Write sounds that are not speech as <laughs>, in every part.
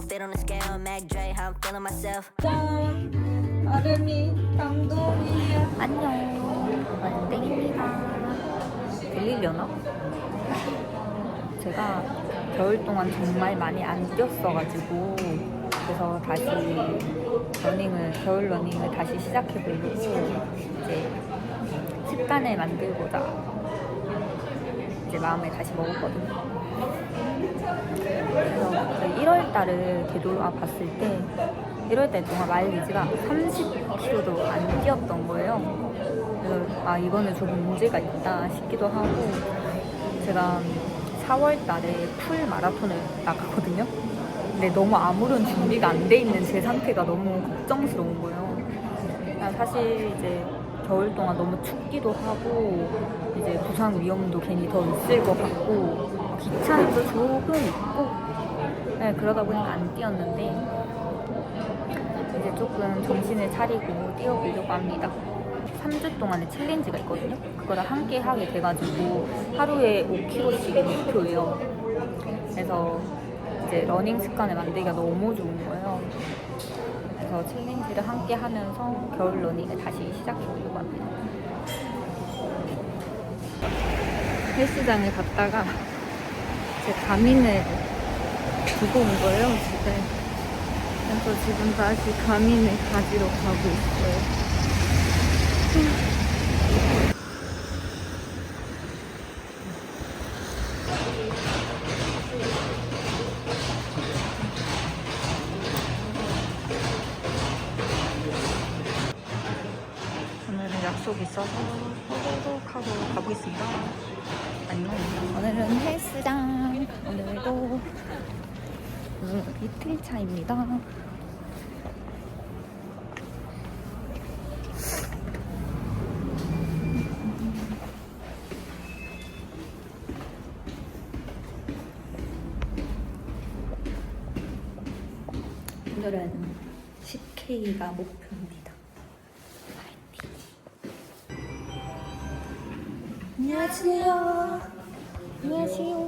Fit on the scale, Mac Dre, how I'm feeling myself. 짠! 아름이. 들리려나? 제가 겨울 동안 정말 많이 안 뛰었어가지고 그래서 다시 러닝을 겨울 러닝을 다시 시작해 보려고 이제 습관을 만들고자 이제 마음을 다시 먹었거든요. 그래서 1월 달을 되돌아 봤을 때 1월 달 동안 마일리지가 30km도 안 뛰었던 거예요. 그래서 아 이거는 조금 문제가 있다 싶기도 하고 제가 4월 달에 풀 마라톤을 나가거든요. 근데 너무 아무런 준비가 안 돼 있는 제 상태가 너무 걱정스러운 거예요. 사실 이제 겨울 동안 너무 춥기도 하고 이제 부상 위험도 괜히 더 있을 것 같고 귀찮음도 조금 있고 네, 그러다 보니까 안 뛰었는데 이제 조금 정신을 차리고 뛰어보려고 합니다. 3주 동안의 챌린지가 있거든요. 그거를 함께 하게 돼가지고 하루에 5km씩의 목표예요. 그래서 이제 러닝 습관을 만들기가 너무 좋은 거예요. 그래서 챌린지를 함께 하면서 겨울 러닝을 다시 시작해 보려고 합니다. 헬스장을 갔다가 제 가민을 두고 온 거예요, 집에. 그래서 지금 다시 가민을 가지러 가고 있어요. 오늘은 약속이 있어서 호독하고 가보겠습니다. 안녕. 오늘은 헬스장. 오늘도 오늘 이틀 차입니다. 오늘은 10K가 목표입니다. 안녕하세요. 안녕하세요.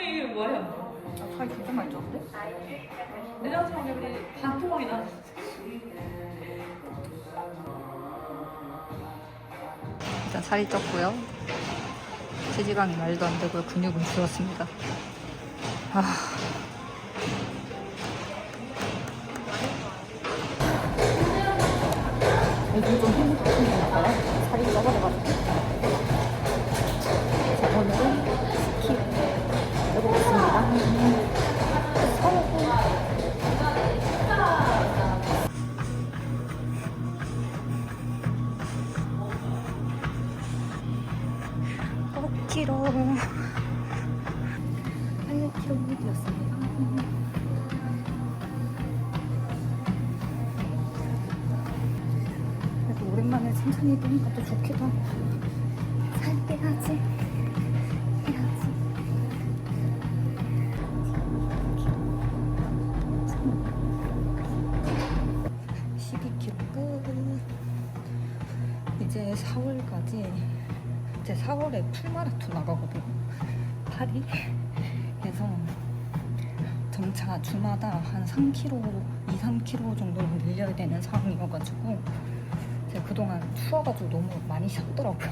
이게 뭐야? 아, 살이 진짜 많이 쪘는데? 내장처럼 우리 반토막이 나. 일단 살이 쪘고요. 체지방이 말도 안 되고요. 근육은 줄었습니다. 아. 요즘 좀 힘들어진 것 같아요. 살이 쪄버려가지고. 8kg 뛰었습니다. 그래도 오랜만에 천천히 뛰니까 또 좋기도 하고. 살 빼야지. 해야지. 12kg 끝. 이제 4월까지 이제 4월에 풀마라톤 나가거든요. 파리. 점차 주마다 한 3kg, 2, 3kg 정도는 늘려야 되는 상황이어가지고 제가 그동안 추워가지고 너무 많이 쉬었더라고요.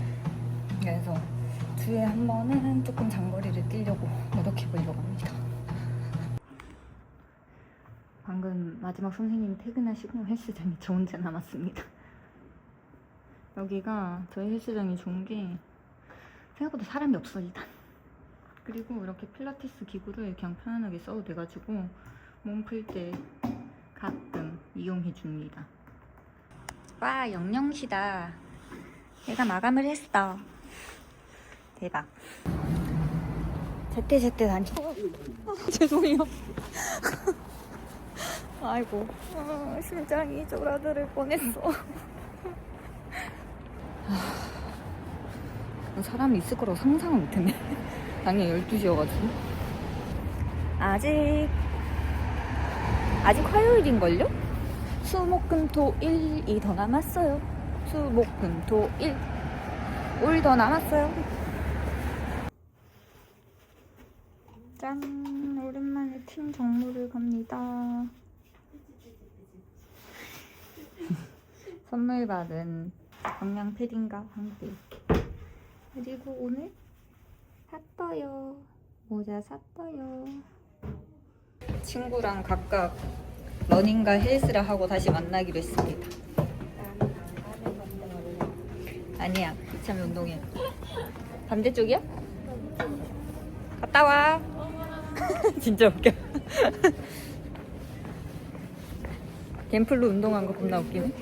<laughs> 그래서 주에 한 번은 조금 장거리를 뛰려고 노력해 보려고 합니다. 방금 마지막 선생님이 퇴근하시고 헬스장이 저 혼자 남았습니다. 여기가 저희 헬스장이 좋은 게 생각보다 사람이 없어 일단 그리고 이렇게 필라테스 기구를 그냥 편안하게 써도 돼가지고 몸 풀 때 가끔 이용해 줍니다. 와 영영시다. 내가 마감을 했어. 대박. 제때 제때 다니 어, <laughs> 죄송해요. <laughs> 아이고. <laughs> 아, 심장이 쫄아들을 뻔했어. 아, 사람이 있을 거라고 상상을 못했네. 당연히 12시여가지고. 아직 아직 화요일인걸요? 수목금토일 이 더 남았어요. 수목금토일 5일 더 남았어요. 짠 오랜만에 팀 정모를 갑니다. <laughs> 선물 받은 영양 패딩과 함께 그리고 오늘 샀어요. 모자 샀어요. 친구랑 각각 러닝과 헬스를 하고 다시 만나기로 했습니다. 아니야, 이참에 운동해. 반대쪽이야? 갔다 와. <laughs> 진짜 웃겨. 갬플로 운동한 거 겁나 웃기네.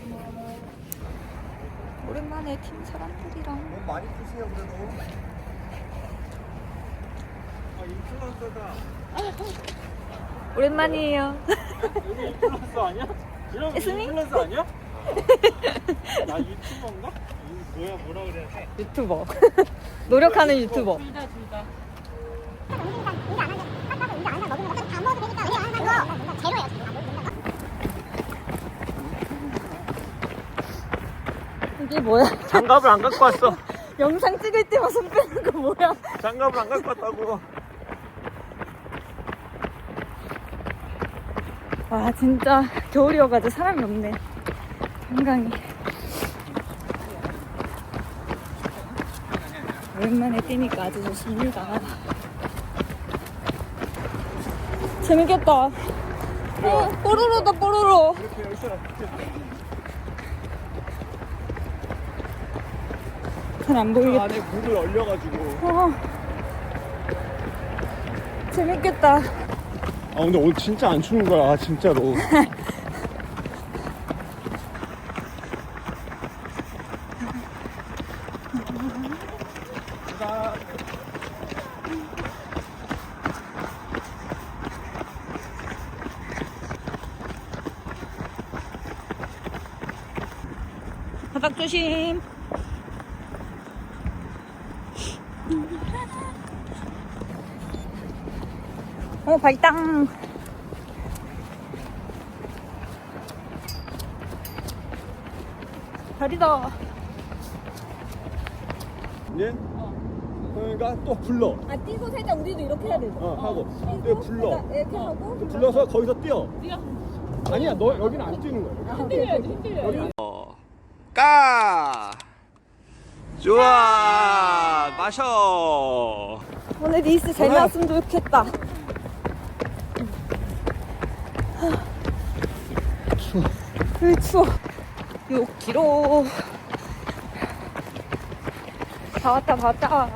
오랜만에 팀 사람들이랑 너무 많이 드세요 그래도 아 인플루언서다 오랜만이에요. 여기 인플루언서 아니야? 이런 예수님? 인플루언서 아니야? 나 유튜버인가? 이 뭐야 뭐라 그래야 돼? 유튜버. <laughs> 노력하는 유튜버. 이게 뭐야? 장갑을 안 갖고 왔어 <laughs> 영상 찍을 때만 손 빼는 거 뭐야? 장갑을 안 갖고 왔다고 와 진짜 겨울이어가지고 사람이 없네. 한강이. 오랜만에 뛰니까 아주 좋습니다. 재밌겠다. 어, 뽀로로다 뽀로로. 잘 안 보이겠다. 안에 물을 얼려가지고 어. 재밌겠다. 아 근데 오늘 진짜 안 추는 거야 진짜로 바닥 조심. 어, 발당. 다리다. 예? 그러니까 또 불러 아, 뛰고 살짝 우리도 이렇게 해야 돼. 어 하고 또 불러 이렇게 하고. 또 불러서 거기서 뛰어 아니야 너 여기는 안 뛰는 거야 흔들려야지 흔들려야지 까 좋아 마셔 오늘 리스 잘 나왔으면 좋겠다. 추워. 으, 추워. 6km. 다 왔다, 다 왔다.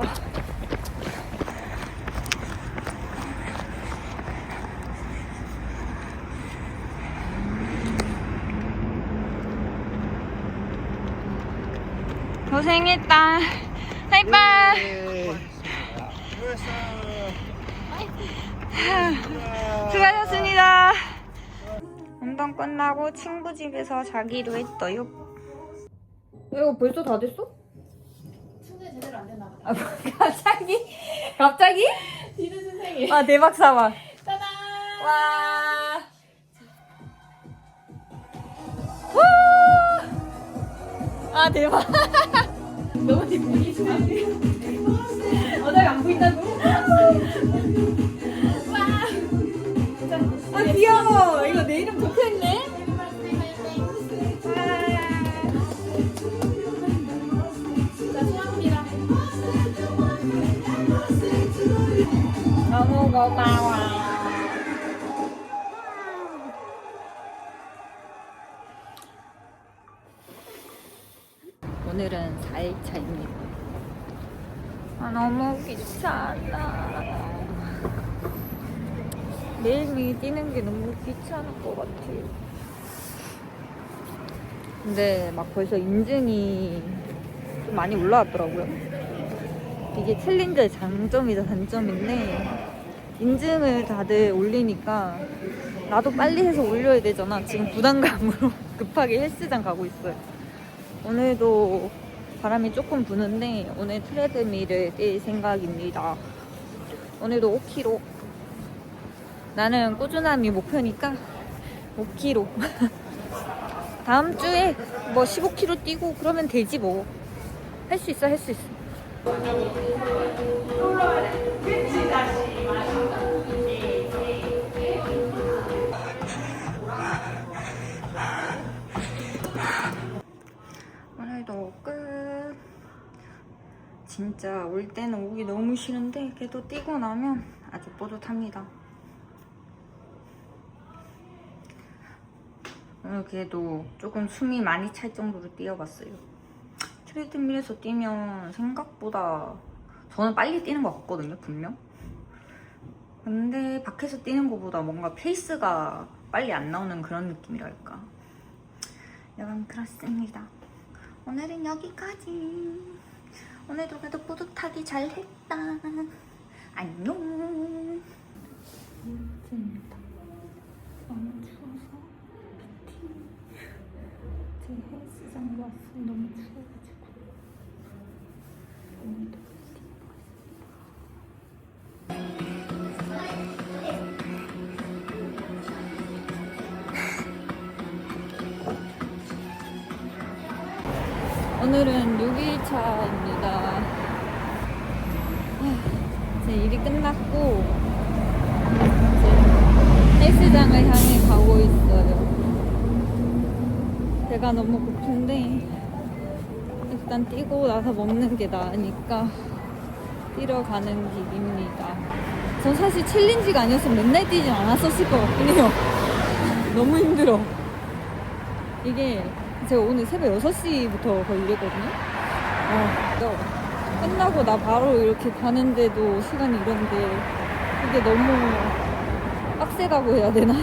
고생했다. 하이파이. 수고하셨습니다. 끝나고 친구 집에서 자기로 했어요. 이거 벌써 다 됐어? 충전 제대로 안 됐나 봐 아, 갑자기? 갑자기? 디는 선생님 아, 대박 사막. 짜잔 와. 아, 대박. 너무 기분이 좋아 어차피 안 보인다고? 아, 귀여워. 이거 내 이름 적혀 너무 고마워. 오늘은 4일차입니다. 아, 너무 귀찮아. 매일매일 뛰는 게 너무 귀찮을 것 같아요. 근데 막 벌써 인증이 좀 많이 올라왔더라고요. 이게 챌린저의 장점이자 단점인데 인증을 다들 올리니까 나도 빨리 해서 올려야 되잖아. 지금 부담감으로 <laughs> 급하게 헬스장 가고 있어요. 오늘도 바람이 조금 부는데 오늘 트레드밀을 뛸 생각입니다. 오늘도 5km. 나는 꾸준함이 목표니까 5km. <laughs> 다음 주에 뭐 15km 뛰고 그러면 되지 뭐. 할 수 있어, 할 수 있어. 오늘도 끝. 진짜 올 때는 오기 너무 싫은데 그래도 뛰고 나면 아주 뿌듯합니다. 오늘 그래도 조금 숨이 많이 찰 정도로 뛰어봤어요. 트레드밀에서 뛰면 생각보다 저는 빨리 뛰는 것 같거든요, 분명. 근데 밖에서 뛰는 것보다 뭔가 페이스가 빨리 안 나오는 그런 느낌이랄까. 약간 그렇습니다. 오늘은 여기까지. 오늘도 그래도 뿌듯하게 잘 했다. 안녕. 진짜 너무 추워서 제 헬스장에 왔어요. 너무 추워 오늘은 6일차입니다. 제 일이 끝났고 이제 헬스장을 향해 가고 있어요. 배가 너무 고픈데 일단 뛰고 나서 먹는 게 나으니까 뛰러 가는 길입니다. 전 사실 챌린지가 아니었으면 맨날 뛰진 않았었을 것 같긴 해요. <laughs> 너무 힘들어. 이게 제가 오늘 새벽 6시부터 거의 일했거든요. 어, 그래서 끝나고 나 바로 이렇게 가는데도 시간이 이런데 이게 너무 빡세다고 해야 되나?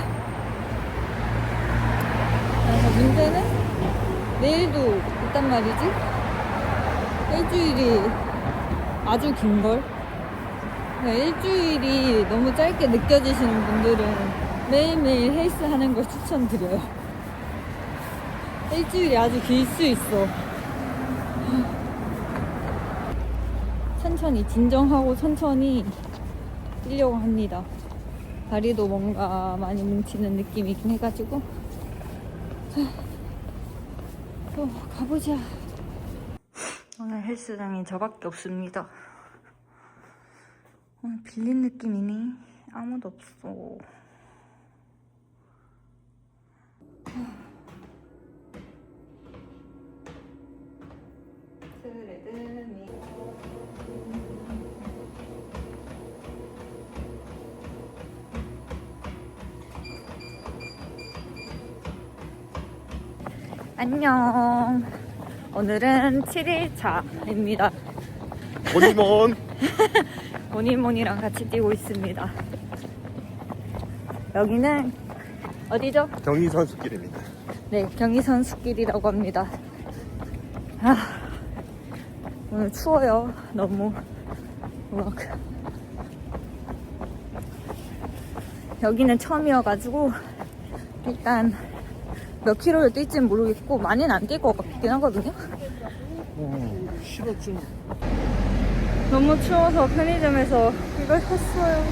그래서 문제는 내일도 있단 말이지? 일주일이 아주 긴걸? 그러니까 일주일이 너무 짧게 느껴지시는 분들은 매일매일 헬스 하는 걸 추천드려요. 일주일이 아주 길 수 있어. 천천히 진정하고 천천히 뛰려고 합니다. 다리도 뭔가 많이 뭉치는 느낌이긴 해가지고 자, 또 가보자. 오늘 헬스장이 저밖에 없습니다. 오늘 빌린 느낌이니 아무도 없어. 안녕. 오늘은 7일차입니다. 모니몬 <laughs> 모니모니랑 같이 뛰고 있습니다. 여기는 어디죠? 경희 선수길입니다. 네, 경의선 숲길이라고 합니다. 아, 오늘 추워요. 너무. 막. 여기는 처음이어가지고, 일단 몇 킬로를 뛸지는 모르겠고, 많이는 안 뛸 것 같긴 하거든요. 오, 싫어 좀. 너무 추워서 편의점에서 이걸 샀어요.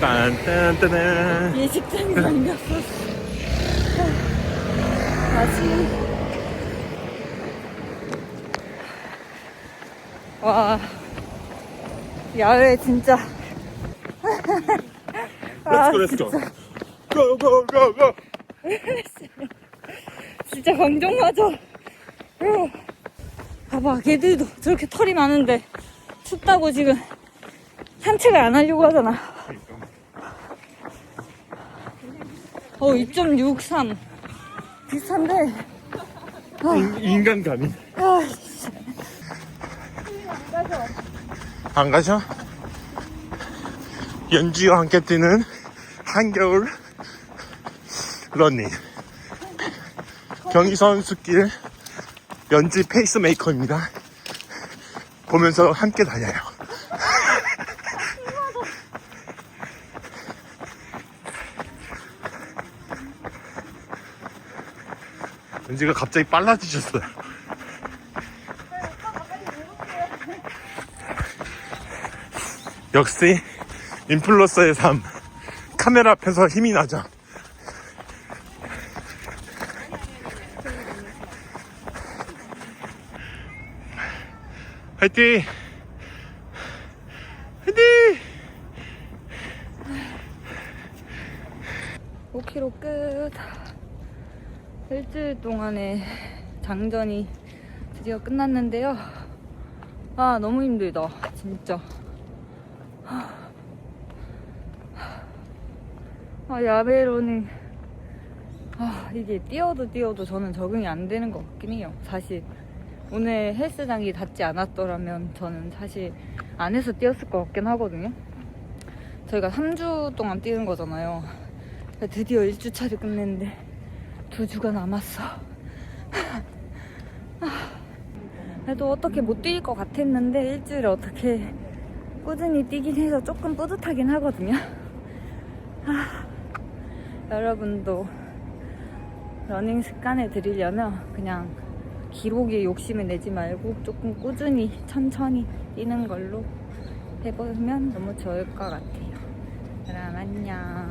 딴딴따단. 예식장이 생겼어. 다시. 와. 야외 진짜. 아, go, let's go. 진짜, Go, go, go, go. <laughs> 진짜 강정맞아. 어. 봐봐, 걔들도 저렇게 털이 많은데 춥다고 지금 산책을 안 하려고 하잖아. 어, 2.63. 비슷한데. 인, 인간 감이. 아, 안 가셔? 연주와 함께 뛰는 한겨울 러닝 경의선 숲길 연지 페이스메이커입니다. 보면서 함께 다녀요. <laughs> 연지가 갑자기 빨라지셨어요. 역시 인플루언서의 삶. 카메라 앞에서 힘이 나죠. 화이팅! 화이팅! 5km 끝. 일주일 동안의 장전이 드디어 끝났는데요. 아, 너무 힘들다. 진짜. 아, 야베로는, 아, 이게 뛰어도 뛰어도 저는 적응이 안 되는 것 같긴 해요. 사실. 오늘 헬스장이 닫지 않았더라면 저는 사실 안에서 뛰었을 것 같긴 하거든요. 저희가 3주 동안 뛰는 거잖아요. 드디어 1주차를 끝냈는데 두 주가 남았어. <laughs> 그래도 어떻게 못 뛸 것 같았는데 일주일에 어떻게 꾸준히 뛰긴 해서 조금 뿌듯하긴 하거든요. 아, 여러분도 러닝 습관을 들이려면 그냥 기록에 욕심을 내지 말고 조금 꾸준히 천천히 뛰는 걸로 해보면 너무 좋을 것 같아요. 그럼 안녕.